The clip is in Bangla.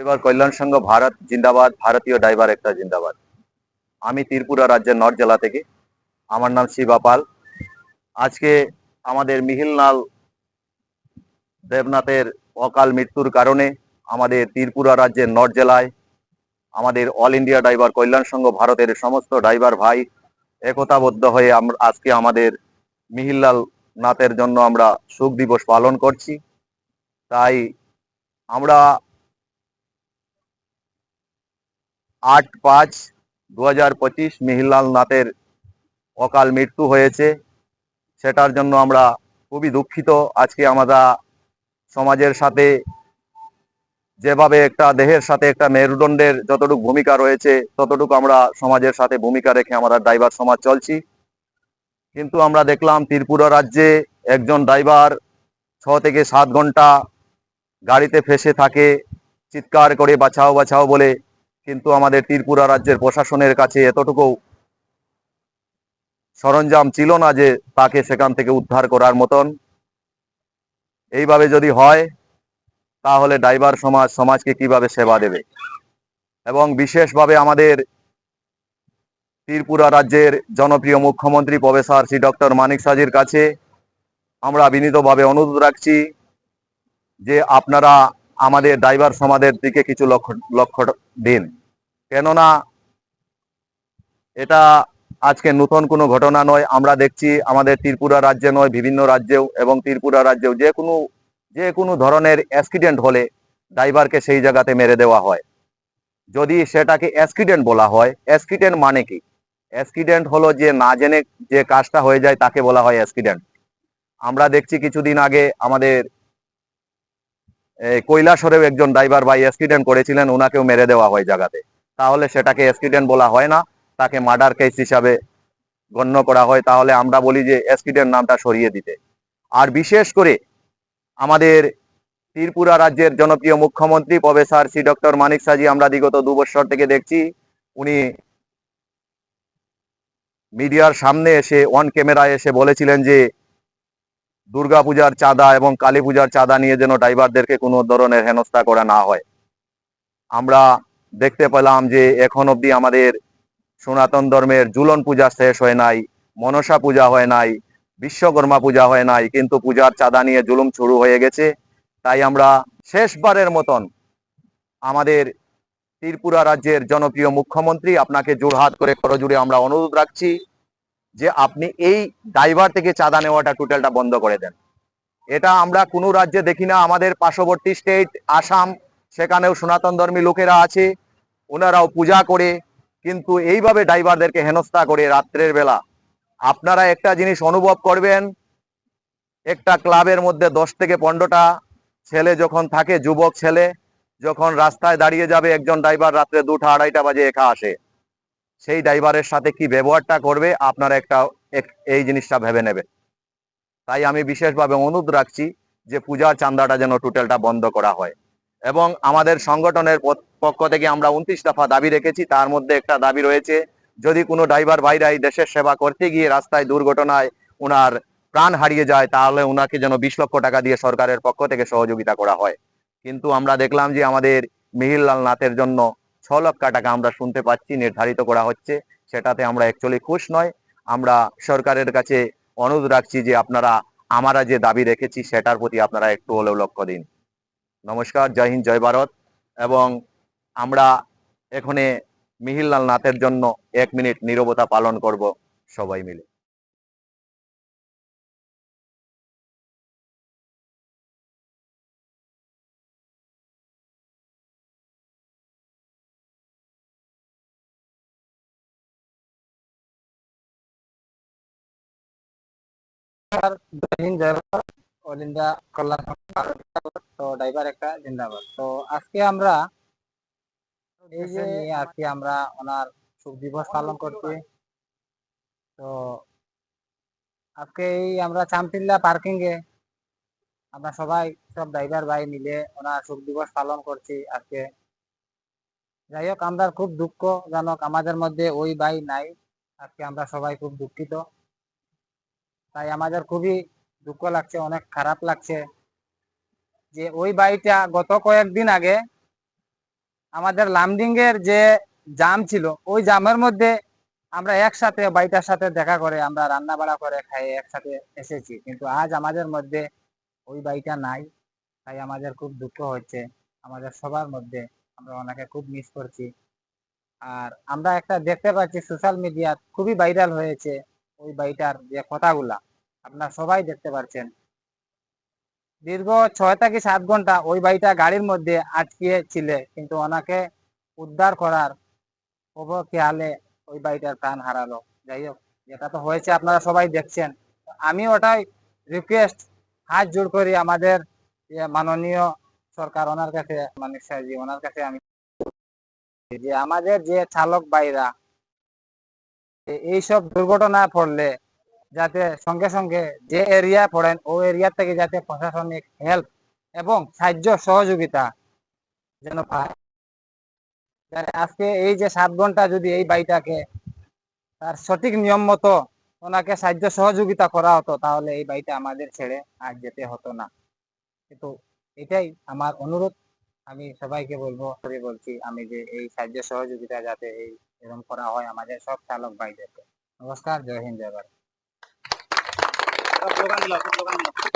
ড্রাইভার কল্যাণ সংঘ ভারত জিন্দাবাদ, ভারতীয় ড্রাইভার একটা জিন্দাবাদ। আমি ত্রিপুরা রাজ্যের নর্থ জেলা থেকে। আমার নাম শিবা পাল। আজকে আমাদের মিহিলনাল দেবনাথের অকাল মৃত্যুর কারণে আমাদের ত্রিপুরা রাজ্যের নর্থ জেলায় আমাদের All India Driver Kalyan Sangha ভারতের সমস্ত ড্রাইভার ভাই একতাবদ্ধ হয়ে আমরা আজকে আমাদের মিহিরলাল নাথের জন্য আমরা শোক দিবস পালন করছি। তাই আমরা আট পাঁচ দু হাজার পঁচিশ মিহিরলাল নাথের অকাল মৃত্যু হয়েছে। সেটার জন্য আমরা খুবই দুঃখিত। আজকে আমরা সমাজের সাথে, যেভাবে একটা দেহের সাথে একটা মেরুদণ্ডের যতটুকু ভূমিকা রয়েছে, ততটুকু আমরা সমাজের সাথে ভূমিকা রেখে আমরা ড্রাইভার সমাজ চলছি। কিন্তু আমরা দেখলাম ত্রিপুরা রাজ্যে একজন ড্রাইভার ছ থেকে সাত ঘণ্টা গাড়িতে ফেসে থাকে, চিৎকার করে বাঁচাও বাঁচাও বলে কিন্তু আমাদের ত্রিপুরা রাজ্যের প্রশাসনের কাছে এতটুকু সরঞ্জাম ছিল না যে তাকে সেখান থেকে উদ্ধার করার মতন। এইভাবে যদি হয়, তাহলে ড্রাইভার সমাজ, সমাজকে কীভাবে সেবা দেবে? এবং বিশেষভাবে আমাদের ত্রিপুরা রাজ্যের জনপ্রিয় মুখ্যমন্ত্রী প্রফেসর শ্রী ডক্টর মানিক সাজির কাছে আমরা বিনীতভাবে অনুরোধ রাখছি যে আপনারা আমাদের ড্রাইভার সমাজের দিকে কিছু লক্ষ্য লক্ষ্য দিন। কেননা এটা আজকে নতুন কোনো ঘটনা নয়। আমরা দেখছি আমাদের ত্রিপুরা রাজ্যে নয়, বিভিন্ন রাজ্যেও এবং ত্রিপুরা রাজ্যেও যে কোনো যে কোনো ধরনের অ্যাক্সিডেন্ট হলে ড্রাইভারকে সেই জায়গাতে মেরে দেওয়া হয়। যদি সেটাকে অ্যাক্সিডেন্ট বলা হয়, অ্যাক্সিডেন্ট মানে কি? অ্যাক্সিডেন্ট হলো যে না জেনে যে কাজটা হয়ে যায় তাকে বলা হয় অ্যাক্সিডেন্ট। আমরা দেখছি কিছুদিন আগে আমাদের কৈলাসরেও একজন ড্রাইভার ভাই অ্যাক্সিডেন্ট করেছিলেন ওনাকেও মেরে দেওয়া হয় জায়গাতে। তাহলে সেটাকে অ্যাক্সিডেন্ট বলা হয় না। তাকে মার্ডার কেস হিসাবে গণ্য করা হয়। তাহলে আমরা বলি যে অ্যাক্সিডেন্ট নামটা সরিয়ে দিতে। আর বিশেষ করে আমাদের ত্রিপুরা রাজ্যের জনপ্রিয় মুখ্যমন্ত্রী প্রফেসর শ্রী ডক্টর মানিক সাজি আমরা বিগত দু বছর থেকে দেখছি। উনি মিডিয়ার সামনে এসে অন ক্যামেরায় এসে বলেছিলেন যে, দুর্গাপূজার চাঁদা এবং কালী পূজার চাঁদা নিয়ে যেন ড্রাইভারদেরকে কোনো ধরনের হেনস্থা করা না হয়। আমরা দেখতে পেলাম যে এখন অবধি আমাদের সনাতন ধর্মের জুলন পূজা শেষ হয় নাই, মনসা পূজা হয় নাই, বিশ্বকর্মা পূজা হয় নাই, কিন্তু পূজার চাঁদা নিয়ে জুলুম শুরু হয়ে গেছে। তাই আমরা শেষবারের মতন আমাদের ত্রিপুরা রাজ্যের জনপ্রিয় মুখ্যমন্ত্রী, আপনাকে জোরহাত করে করজুড়ে আমরা অনুরোধ রাখছি যে আপনি এই ড্রাইভার থেকে চাঁদা নেওয়াটা টোটালটা বন্ধ করে দেন। এটা আমরা কোনো রাজ্যে দেখি না, আমাদের পার্শ্ববর্তী স্টেট আসাম সেখানেও সনাতন ধর্মী লোকেরা আছে, ওনারাও পূজা করে, কিন্তু এইভাবে ড্রাইভারদেরকে হেনস্থা করে রাত্রের বেলা। আপনারা একটা জিনিস অনুভব করবেন, একটা ক্লাবের মধ্যে দশ থেকে পনেরোটা ছেলে যখন থাকে, যুবক ছেলে, যখন রাস্তায় দাঁড়িয়ে যাবে একজন ড্রাইভার রাত্রে দুটা আড়াইটা বাজে একা আসে। সেই ড্রাইভারের সাথে কি ব্যবহারটা করবে, আপনারা একটা এক- এই জিনিসটা ভেবে নেবে তাই আমি বিশেষভাবে অনুরোধ রাখছি যে পূজার চান্দাটা যেন টোটালটা বন্ধ করা হয়। এবং আমাদের সংগঠনের পক্ষ থেকে আমরা উনত্রিশ দফা দাবি রেখেছি। তার মধ্যে একটা দাবি রয়েছে, যদি কোনো ড্রাইভার ভাইরাই দেশের সেবা করতে গিয়ে রাস্তায় দুর্ঘটনায় ওনার প্রাণ হারিয়ে যায়, তাহলে ওনাকে যেন বিশ লক্ষ টাকা দিয়ে সরকারের পক্ষ থেকে সহযোগিতা করা হয়। কিন্তু আমরা দেখলাম যে আমাদের মিহিরলাল নাথের জন্য ছ লক্ষ টাকা আমরা শুনতে পাচ্ছি, নির্ধারিত করা হচ্ছে। সেটাতে আমরা অ্যাকচুয়ালি খুশ নয়। আমরা সরকারের কাছে অনুরোধ রাখছি যে আপনারা, আমরা যে দাবি রেখেছি, সেটার প্রতি আপনারা একটু হলেও লক্ষ্য দিন। নমস্কার, জয় হিন্দ, জয় ভারত। এবং আমরা এখানে মিহিরলাল নাথের জন্য এক মিনিট নীরবতা পালন করব সবাই মিলে। জয় হিন্দ, জয় ভারত। All India Kalyan. তো ড্রাইভার একটা জিন্দাবাদ। তো আজকে আমরা এই যে আজকে আমরা ওনার দিবস পালন করছি। তো আজকে এই আমরা চামটিল্লা পার্কিং এ আমরা সবাই, সব ড্রাইভার ভাই মিলে ওনার শোক দিবস পালন করছি আজকে। যাই হোক, আমরা খুব দুঃখ জানক, আমাদের মধ্যে ওই ভাই নাই। আজকে আমরা সবাই খুব দুঃখিত। তাই আমাদের খুবই দুঃখ লাগছে, অনেক খারাপ লাগছে। যে ওই বাড়িটা গত কয়েকদিন আগে আমাদের লামডিং এর যে জাম ছিল, ওই জামের মধ্যে আমরা একসাথে বাড়িটার সাথে দেখা করে আমরা রান্না বাড়া করে খাই, একসাথে এসেছি। কিন্তু আজ আমাদের মধ্যে ওই বাড়িটা নাই, তাই আমাদের খুব দুঃখ হচ্ছে। আমাদের সবার মধ্যে আমরা ওনাকে খুব মিস করছি। আর আমরা একটা দেখতে পাচ্ছি সোশ্যাল মিডিয়া খুবই ভাইরাল হয়েছে ওই বাড়িটার যে কথাগুলা। আপনারা সবাই দেখতে পাচ্ছেন। দীর্ঘ ছয় থেকে সাত ঘণ্টা ওই বাড়িটা গাড়ির মধ্যে আটকিয়ে ছিলে কিন্তু ওনাকে উদ্ধার করার অবখেয়ালে ওই বাড়িটার প্রাণ হারালো। যাই হোক, যেটা তো হয়েছে আপনারা সবাই দেখছেন। আমি ওটাই রিকোয়েস্ট হাত জোর করি আমাদের মাননীয় সরকার ওনার কাছে, মানিক সাহেবজি ওনার কাছে আমি যে আমাদের যে চালক বাইরা এইসব দুর্ঘটনা পড়লে যাতে সঙ্গে সঙ্গে যে এরিয়া পড়েন ওই এরিয়া থেকে যাতে প্রশাসনিক হেল্প এবং সাহায্য সহযোগিতা যেন পায়। আজকে এই যে সাত ঘণ্টা যদি এই বাড়িটাকে তার সঠিক নিয়ম মতো ওনাকে সাহায্য সহযোগিতা করা হতো, তাহলে এই বাড়িটা আমাদের ছেড়ে আর যেতে হতো না। কিন্তু এটাই আমার অনুরোধ। আমি সবাইকে বলব করে বলছি, আমি যে এই সাহায্য সহযোগিতা যাতে এই এরকম করা হয় আমাদের সব চালক ভাইদেরকে। নমস্কার, জয় হিন্দ, জয় ভারত। 他包干你了，包干你。